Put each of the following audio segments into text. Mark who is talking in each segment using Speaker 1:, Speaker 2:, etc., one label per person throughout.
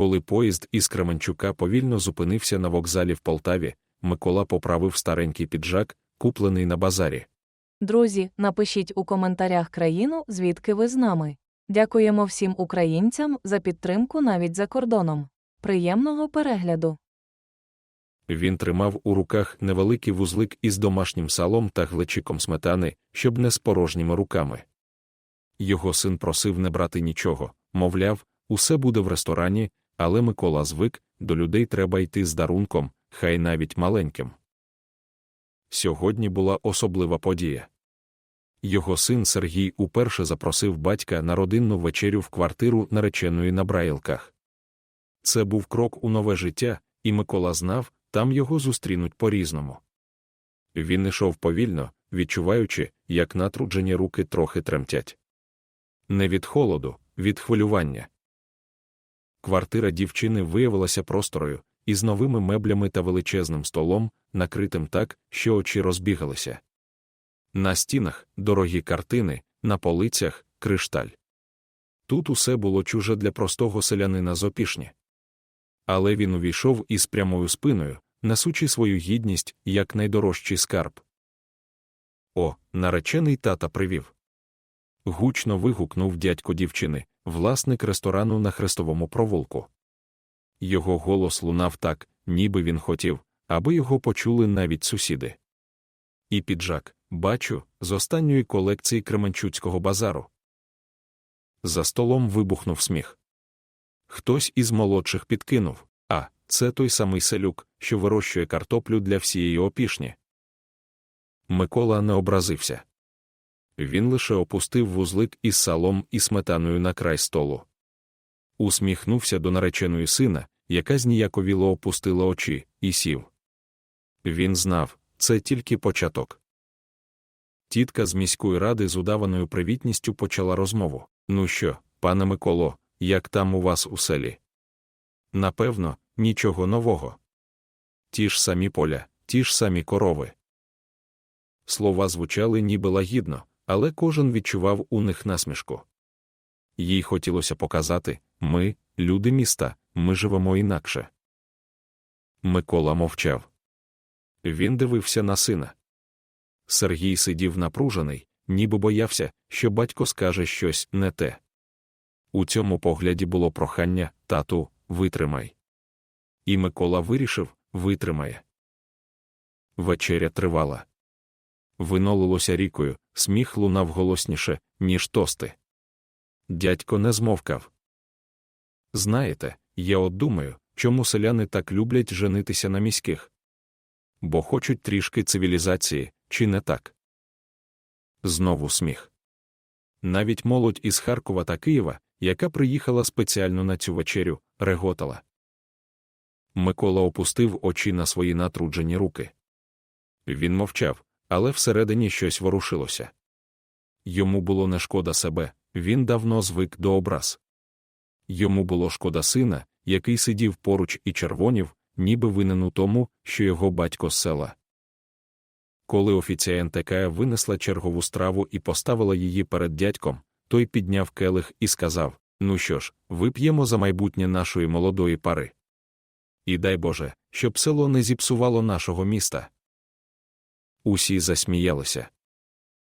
Speaker 1: Коли поїзд із Кременчука повільно зупинився на вокзалі в Полтаві, Микола поправив старенький піджак, куплений на базарі.
Speaker 2: Друзі, напишіть у коментарях країну, звідки ви з нами. Дякуємо всім українцям за підтримку навіть за кордоном. Приємного перегляду!
Speaker 1: Він тримав у руках невеликий вузлик із домашнім салом та глечиком сметани, щоб не з порожніми руками. Його син просив не брати нічого, мовляв, усе буде в ресторані, але Микола звик, до людей треба йти з дарунком, хай навіть маленьким. Сьогодні була особлива подія. Його син Сергій уперше запросив батька на родинну вечерю в квартиру нареченої на Браїлках. Це був крок у нове життя, і Микола знав, там його зустрінуть по-різному. Він ішов повільно, відчуваючи, як натруджені руки трохи тремтять. Не від холоду, від хвилювання. Квартира дівчини виявилася просторою, із новими меблями та величезним столом, накритим так, що очі розбігалися. На стінах дорогі картини, на полицях кришталь. Тут усе було чуже для простого селянина з опішні. Але він увійшов із прямою спиною, несучи свою гідність як найдорожчий скарб. О, наречений тата привів. Гучно вигукнув дядько дівчини, власник ресторану на хрестовому провулку. Його голос лунав так, ніби він хотів, аби його почули навіть сусіди. І піджак, бачу, з останньої колекції Кременчуцького базару. За столом вибухнув сміх. Хтось із молодших підкинув а це той самий селюк, що вирощує картоплю для всієї опішні. Микола не образився. Він лише опустив вузлик із салом і сметаною на край столу. Усміхнувся до нареченої сина, яка зніяковіло опустила очі, і сів. Він знав, це тільки початок. Тітка з міської ради з удаваною привітністю почала розмову. Ну що, пане Миколо, як там у вас у селі? Напевно, нічого нового. Ті ж самі поля, ті ж самі корови. Слова звучали ніби лагідно, але кожен відчував у них насмішку. Їй хотілося показати ми, люди міста, ми живемо інакше. Микола мовчав. Він дивився на сина. Сергій сидів напружений, ніби боявся, що батько скаже щось не те. У цьому погляді було прохання тату, витримай. І Микола вирішив витримає. Вечеря тривала. Вино лилося рікою, сміх лунав голосніше, ніж тости. Дядько не змовкав. Знаєте, я от думаю, чому селяни так люблять женитися на міських? Бо хочуть трішки цивілізації, чи не так? Знову сміх. Навіть молодь із Харкова та Києва, яка приїхала спеціально на цю вечерю, реготала. Микола опустив очі на свої натруджені руки. Він мовчав, але всередині щось ворушилося. Йому було не шкода себе, він давно звик до образ. Йому було шкода сина, який сидів поруч і червонів, ніби винен у тому, що його батько з села. Коли офіціантка винесла чергову страву і поставила її перед дядьком, той підняв келих і сказав: Ну що ж, вип'ємо за майбутнє нашої молодої пари. І дай Боже, щоб село не зіпсувало нашого міста. Усі засміялися.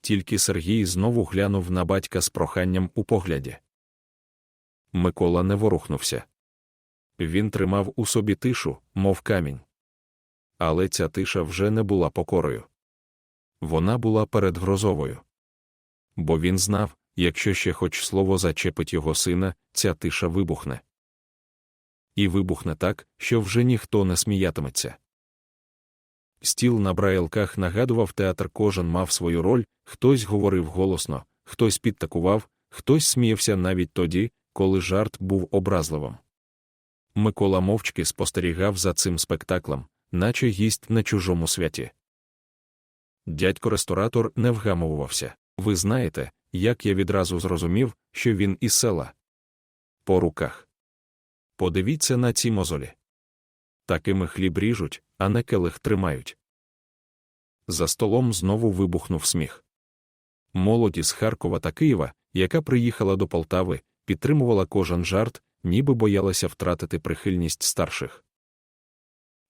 Speaker 1: Тільки Сергій знову глянув на батька з проханням у погляді. Микола не ворухнувся. Він тримав у собі тишу, мов камінь. Але ця тиша вже не була покорою. Вона була передгрозовою. Бо він знав, якщо ще хоч слово зачепить його сина, ця тиша вибухне. І вибухне так, що вже ніхто не сміятиметься. Стіл на брайлках нагадував театр, кожен мав свою роль, хтось говорив голосно, хтось підтакував, хтось сміявся навіть тоді, коли жарт був образливим. Микола мовчки спостерігав за цим спектаклем, наче гість на чужому святі. Дядько ресторатор не вгамовувався. Ви знаєте, як я відразу зрозумів, що він із села. По руках. Подивіться на ці мозолі. Такими хліб ріжуть, а не келих тримають. За столом знову вибухнув сміх. Молоді з Харкова та Києва, яка приїхала до Полтави, підтримувала кожен жарт, ніби боялася втратити прихильність старших.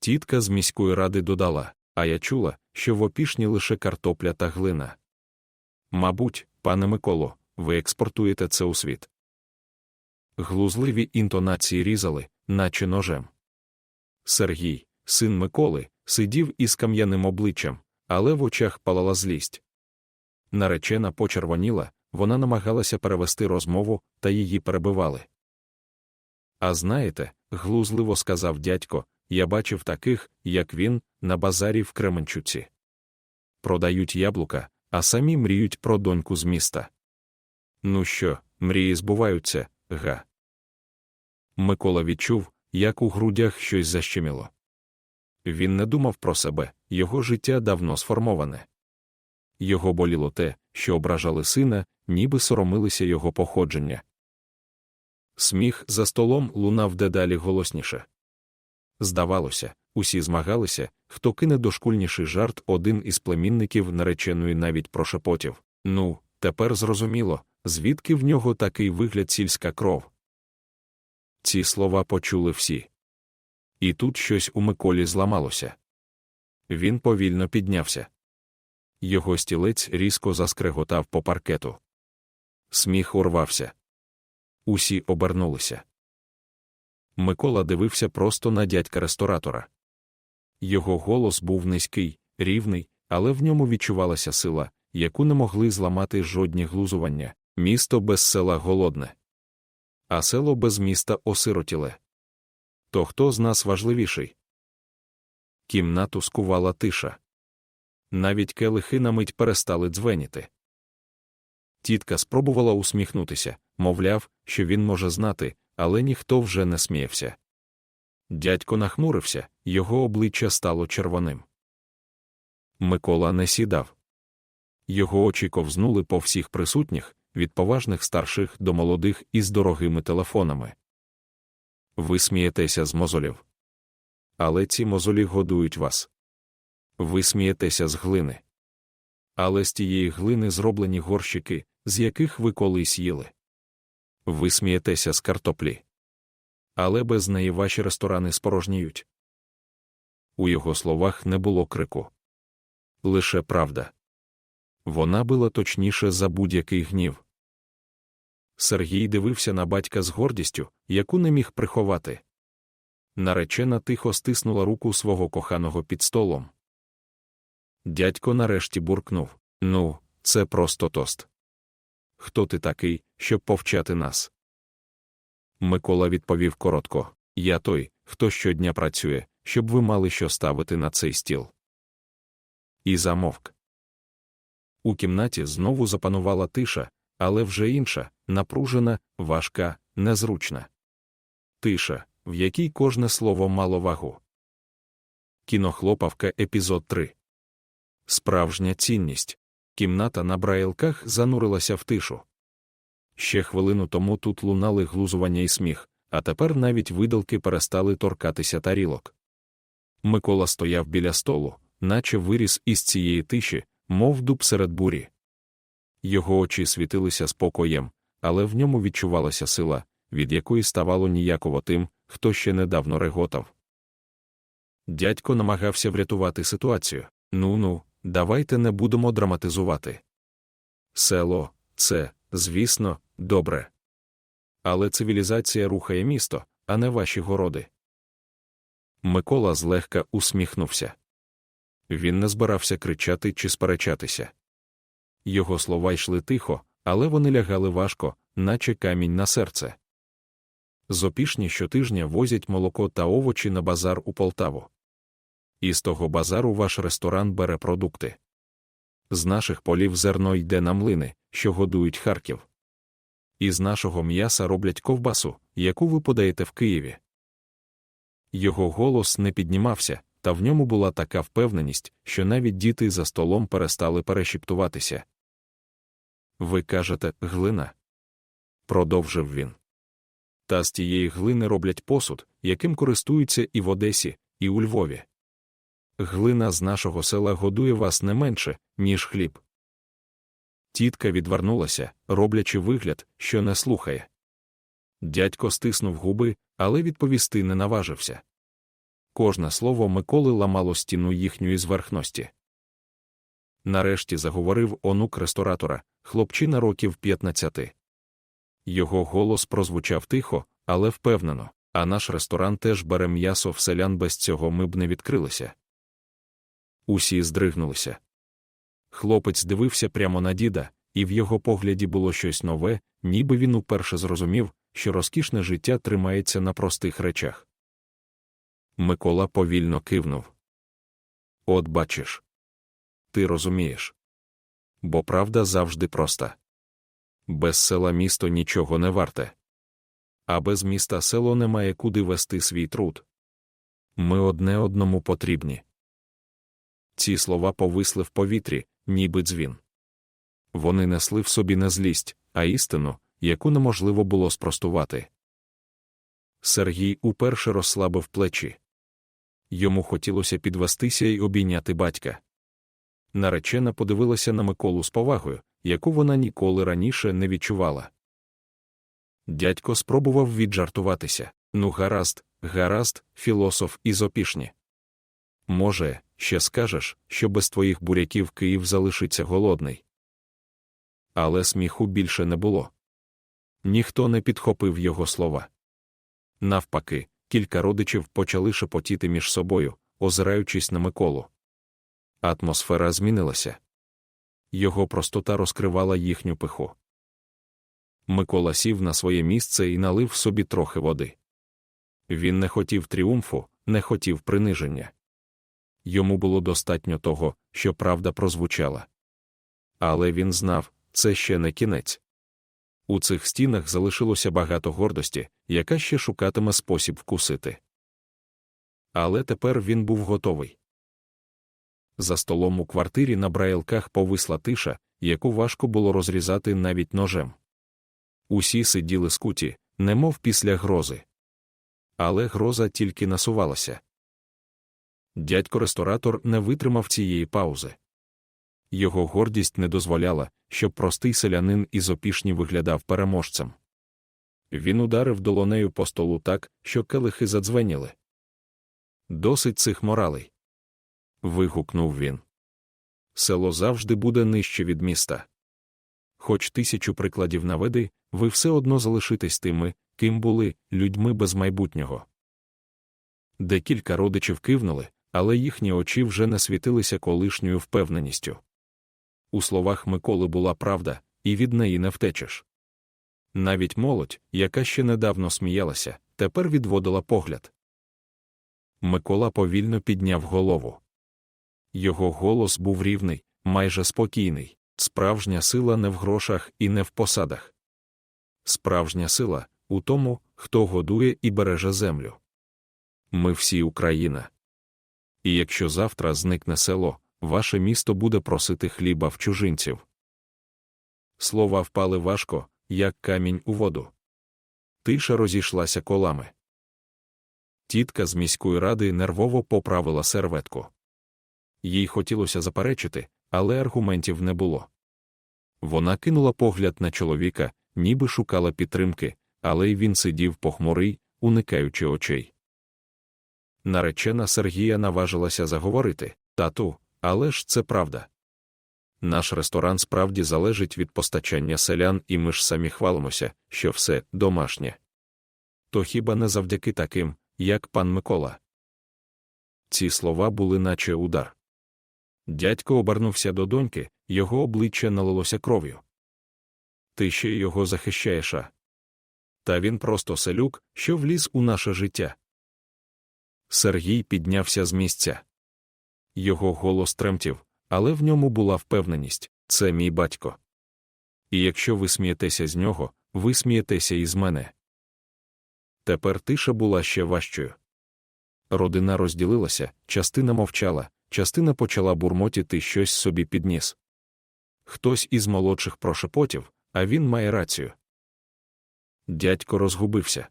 Speaker 1: Тітка з міської ради додала, а я чула, що в опішні лише картопля та глина. Мабуть, пане Миколо, ви експортуєте це у світ. Глузливі інтонації різали, наче ножем. Сергій, син Миколи, сидів із кам'яним обличчям, але в очах палала злість. Наречена почервоніла, вона намагалася перевести розмову, та її перебивали. А знаєте, глузливо сказав дядько, я бачив таких, як він, на базарі в Кременчуці. Продають яблука, а самі мріють про доньку з міста. Ну що, мрії збуваються, га. Микола відчув, як у грудях щось защеміло. Він не думав про себе, його життя давно сформоване. Його боліло те, що ображали сина, ніби соромилися його походження. Сміх за столом лунав дедалі голосніше. Здавалося, усі змагалися, хто кине дошкульніший жарт один із племінників нареченої навіть прошепотів. Ну, тепер зрозуміло, звідки в нього такий вигляд сільська кров. Ці слова почули всі. І тут щось у Миколі зламалося. Він повільно піднявся. Його стілець різко заскреготав по паркету. Сміх урвався. Усі обернулися. Микола дивився просто на дядька ресторатора. Його голос був низький, рівний, але в ньому відчувалася сила, яку не могли зламати жодні глузування. Місто без села голодне, а село без міста осиротіле. То хто з нас важливіший? Кімнату скувала тиша. Навіть келихи на мить перестали дзвеніти. Тітка спробувала усміхнутися, мовляв, що він може знати, але ніхто вже не сміявся. Дядько нахмурився, його обличчя стало червоним. Микола не сідав. Його очі ковзнули по всіх присутніх, від поважних старших до молодих із дорогими телефонами. Ви смієтеся з мозолів. Але ці мозолі годують вас. Ви смієтеся з глини. Але з тієї глини зроблені горщики, з яких ви колись їли. Ви смієтеся з картоплі. Але без неї ваші ресторани спорожніють. У його словах не було крику. Лише правда. Вона була точніше за будь-який гнів. Сергій дивився на батька з гордістю, яку не міг приховати. Наречена тихо стиснула руку свого коханого під столом. Дядько нарешті буркнув Ну, це просто тост. Хто ти такий, щоб повчати нас? Микола відповів коротко Я той, хто щодня працює, щоб ви мали що ставити на цей стіл. І замовк. У кімнаті знову запанувала тиша, але вже інша, напружена, важка, незручна. Тиша, в якій кожне слово мало вагу. Кінохлопавка епізод 3 Справжня цінність. Кімната на брайлках занурилася в тишу. Ще хвилину тому тут лунали глузування і сміх, а тепер навіть видалки перестали торкатися тарілок. Микола стояв біля столу, наче виріс із цієї тиші, мов дуб серед бурі. Його очі світилися спокоєм, але в ньому відчувалася сила, від якої ставало ніяково тим, хто ще недавно реготав. Дядько намагався врятувати ситуацію. Ну ну, давайте не будемо драматизувати. Село, це, звісно, добре. Але цивілізація рухає місто, а не ваші городи. Микола злегка усміхнувся. Він не збирався кричати чи сперечатися. Його слова йшли тихо, але вони лягали важко, наче камінь на серце. Зопішні щотижня возять молоко та овочі на базар у Полтаву. Із того базару ваш ресторан бере продукти. З наших полів зерно йде на млини, що годують Харків. Із нашого м'яса роблять ковбасу, яку ви подаєте в Києві. Його голос не піднімався, та в ньому була така впевненість, що навіть діти за столом перестали перешіптуватися. Ви кажете, глина? продовжив він. Та з тієї глини роблять посуд, яким користуються і в Одесі, і у Львові. Глина з нашого села годує вас не менше, ніж хліб. Тітка відвернулася, роблячи вигляд, що не слухає. Дядько стиснув губи, але відповісти не наважився. Кожне слово Миколи ламало стіну їхньої зверхності. Нарешті заговорив онук ресторатора, хлопчина років 15. Його голос прозвучав тихо, але впевнено, а наш ресторан теж бере м'ясо в селян без цього ми б не відкрилися. Усі здригнулися. Хлопець дивився прямо на діда, і в його погляді було щось нове, ніби він уперше зрозумів, що розкішне життя тримається на простих речах. Микола повільно кивнув. От бачиш. Ти розумієш. Бо правда завжди проста. Без села місто нічого не варте. А без міста село не має куди вести свій труд. Ми одне одному потрібні. Ці слова повисли в повітрі, ніби дзвін. Вони несли в собі не злість, а істину, яку неможливо було спростувати. Сергій уперше розслабив плечі. Йому хотілося підвестися і обійняти батька. Наречена подивилася на Миколу з повагою, яку вона ніколи раніше не відчувала. Дядько спробував віджартуватися ну, гаразд, гаразд, філософ із опішні. Може, ще скажеш, що без твоїх буряків Київ залишиться голодний. Але сміху більше не було. Ніхто не підхопив його слова. Навпаки, кілька родичів почали шепотіти між собою, озираючись на Миколу. Атмосфера змінилася. Його простота розкривала їхню пиху. Микола сів на своє місце і налив собі трохи води. Він не хотів тріумфу, не хотів приниження. Йому було достатньо того, що правда прозвучала. Але він знав, це ще не кінець. У цих стінах залишилося багато гордості, яка ще шукатиме спосіб вкусити. Але тепер він був готовий. За столом у квартирі на брайлках повисла тиша, яку важко було розрізати навіть ножем. Усі сиділи скуті, немов після грози. Але гроза тільки насувалася. Дядько ресторатор не витримав цієї паузи. Його гордість не дозволяла, щоб простий селянин із опішні виглядав переможцем. Він ударив долонею по столу так, що келихи задзвеніли. Досить цих моралей. Вигукнув він. Село завжди буде нижче від міста. Хоч тисячу прикладів наведи, ви все одно залишитесь тими, ким були, людьми без майбутнього. Декілька родичів кивнули, але їхні очі вже не світилися колишньою впевненістю. У словах Миколи була правда, і від неї не втечеш. Навіть молодь, яка ще недавно сміялася, тепер відводила погляд. Микола повільно підняв голову. Його голос був рівний, майже спокійний. Справжня сила не в грошах і не в посадах. Справжня сила у тому, хто годує і береже землю. Ми всі Україна. І якщо завтра зникне село, ваше місто буде просити хліба в чужинців. Слова впали важко, як камінь у воду. Тиша розійшлася колами. Тітка з міської ради нервово поправила серветку. Їй хотілося заперечити, але аргументів не було. Вона кинула погляд на чоловіка, ніби шукала підтримки, але й він сидів похмурий, уникаючи очей. Наречена Сергія наважилася заговорити тату, але ж це правда. Наш ресторан справді залежить від постачання селян, і ми ж самі хвалимося, що все домашнє. То хіба не завдяки таким, як пан Микола? Ці слова були наче удар. Дядько обернувся до доньки, його обличчя налилося кров'ю. Ти ще його захищаєш, а? Та він просто селюк, що вліз у наше життя. Сергій піднявся з місця. Його голос тремтів, але в ньому була впевненість це мій батько. І якщо ви смієтеся з нього, ви смієтеся із мене. Тепер тиша була ще важчою. Родина розділилася, частина мовчала, частина почала бурмотіти щось собі підніс. Хтось із молодших прошепотів, а він має рацію. Дядько розгубився.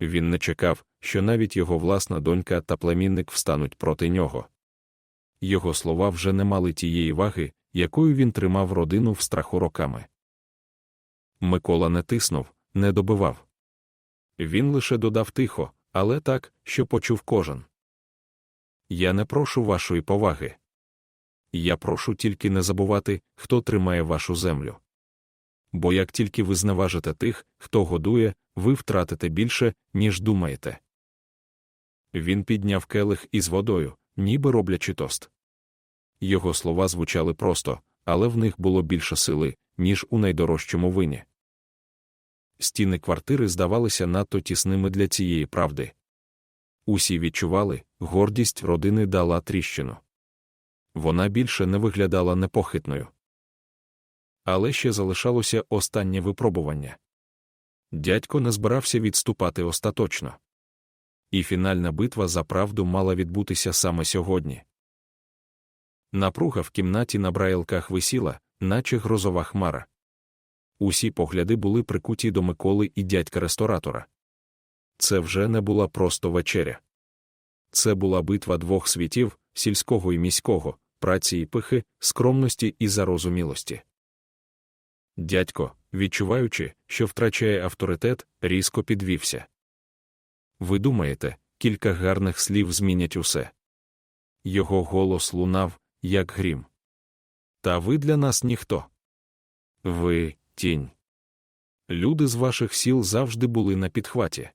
Speaker 1: Він не чекав, що навіть його власна донька та племінник встануть проти нього. Його слова вже не мали тієї ваги, якою він тримав родину в страху роками. Микола не тиснув, не добивав. Він лише додав тихо, але так, що почув кожен. Я не прошу вашої поваги. Я прошу тільки не забувати, хто тримає вашу землю. Бо як тільки ви зневажите тих, хто годує, ви втратите більше, ніж думаєте. Він підняв келих із водою, ніби роблячи тост. Його слова звучали просто, але в них було більше сили, ніж у найдорожчому вині. Стіни квартири здавалися надто тісними для цієї правди. Усі відчували, гордість родини дала тріщину. Вона більше не виглядала непохитною. Але ще залишалося останнє випробування. Дядько не збирався відступати остаточно. І фінальна битва за правду мала відбутися саме сьогодні. Напруга в кімнаті на брайлках висіла, наче грозова хмара. Усі погляди були прикуті до Миколи і дядька ресторатора. Це вже не була просто вечеря. Це була битва двох світів сільського і міського, праці і пихи, скромності і зарозумілості. Дядько, відчуваючи, що втрачає авторитет, різко підвівся. Ви думаєте, кілька гарних слів змінять усе. Його голос лунав, як грім. Та ви для нас ніхто. Ви тінь. Люди з ваших сіл завжди були на підхваті.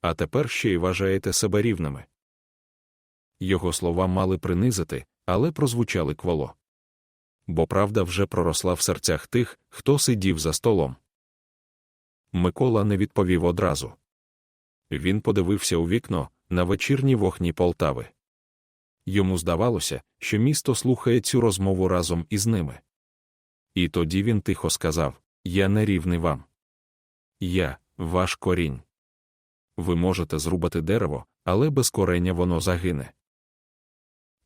Speaker 1: А тепер ще й вважаєте себе рівними. Його слова мали принизити, але прозвучали кволо. Бо правда вже проросла в серцях тих, хто сидів за столом. Микола не відповів одразу. Він подивився у вікно на вечірні вогні Полтави. Йому здавалося, що місто слухає цю розмову разом із ними. І тоді він тихо сказав Я не рівний вам. Я ваш корінь. Ви можете зрубати дерево, але без корення воно загине.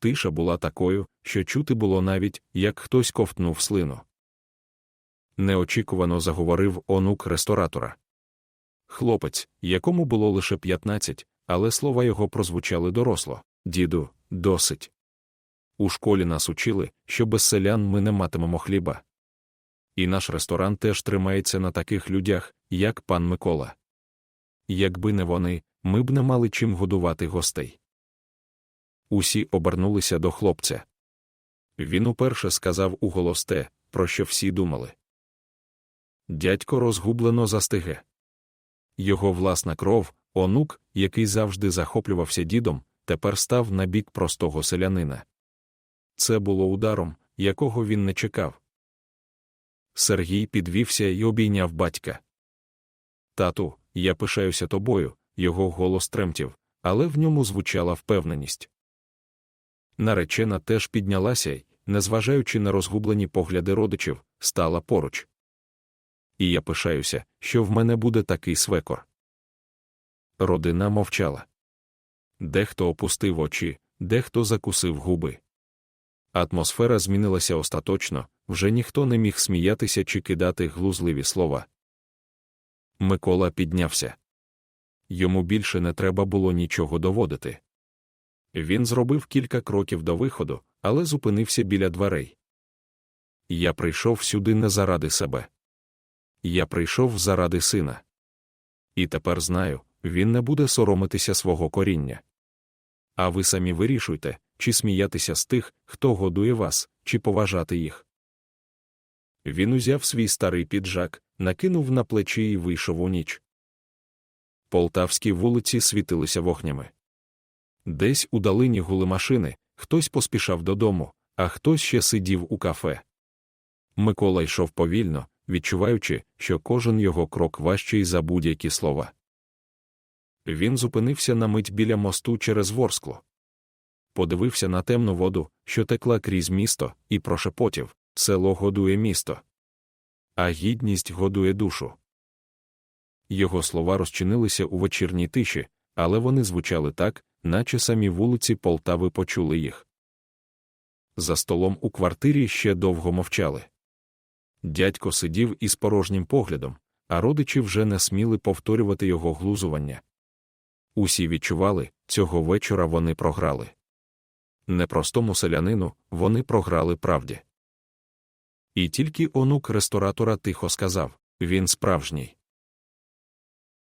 Speaker 1: Тиша була такою, що чути було навіть, як хтось ковтнув слину. Неочікувано заговорив онук ресторатора. Хлопець, якому було лише 15, але слова його прозвучали доросло. Діду, досить. У школі нас учили, що без селян ми не матимемо хліба. І наш ресторан теж тримається на таких людях, як пан Микола. Якби не вони, ми б не мали чим годувати гостей. Усі обернулися до хлопця. Він уперше сказав уголос те, про що всі думали. Дядько розгублено застиге. Його власна кров, онук, який завжди захоплювався дідом, тепер став на бік простого селянина. Це було ударом, якого він не чекав. Сергій підвівся і обійняв батька. Тату, я пишаюся тобою, його голос тремтів, але в ньому звучала впевненість. Наречена теж піднялася й, незважаючи на розгублені погляди родичів, стала поруч. І я пишаюся, що в мене буде такий свекор. Родина мовчала. Дехто опустив очі, дехто закусив губи. Атмосфера змінилася остаточно, вже ніхто не міг сміятися чи кидати глузливі слова. Микола піднявся. Йому більше не треба було нічого доводити. Він зробив кілька кроків до виходу, але зупинився біля дверей. Я прийшов сюди не заради себе. Я прийшов заради сина. І тепер знаю, він не буде соромитися свого коріння. А ви самі вирішуйте, чи сміятися з тих, хто годує вас, чи поважати їх. Він узяв свій старий піджак, накинув на плечі і вийшов у ніч. Полтавські вулиці світилися вогнями. Десь у долині гули машини, хтось поспішав додому, а хтось ще сидів у кафе. Микола йшов повільно, відчуваючи, що кожен його крок важчий за будь-які слова. Він зупинився на мить біля мосту через Ворскло. Подивився на темну воду, що текла крізь місто, і прошепотів село годує місто. А гідність годує душу. Його слова розчинилися у вечірній тиші, але вони звучали так, наче самі вулиці Полтави почули їх. За столом у квартирі ще довго мовчали. Дядько сидів із порожнім поглядом, а родичі вже не сміли повторювати його глузування. Усі відчували, цього вечора вони програли. Непростому селянину вони програли правді. І тільки онук ресторатора тихо сказав він справжній.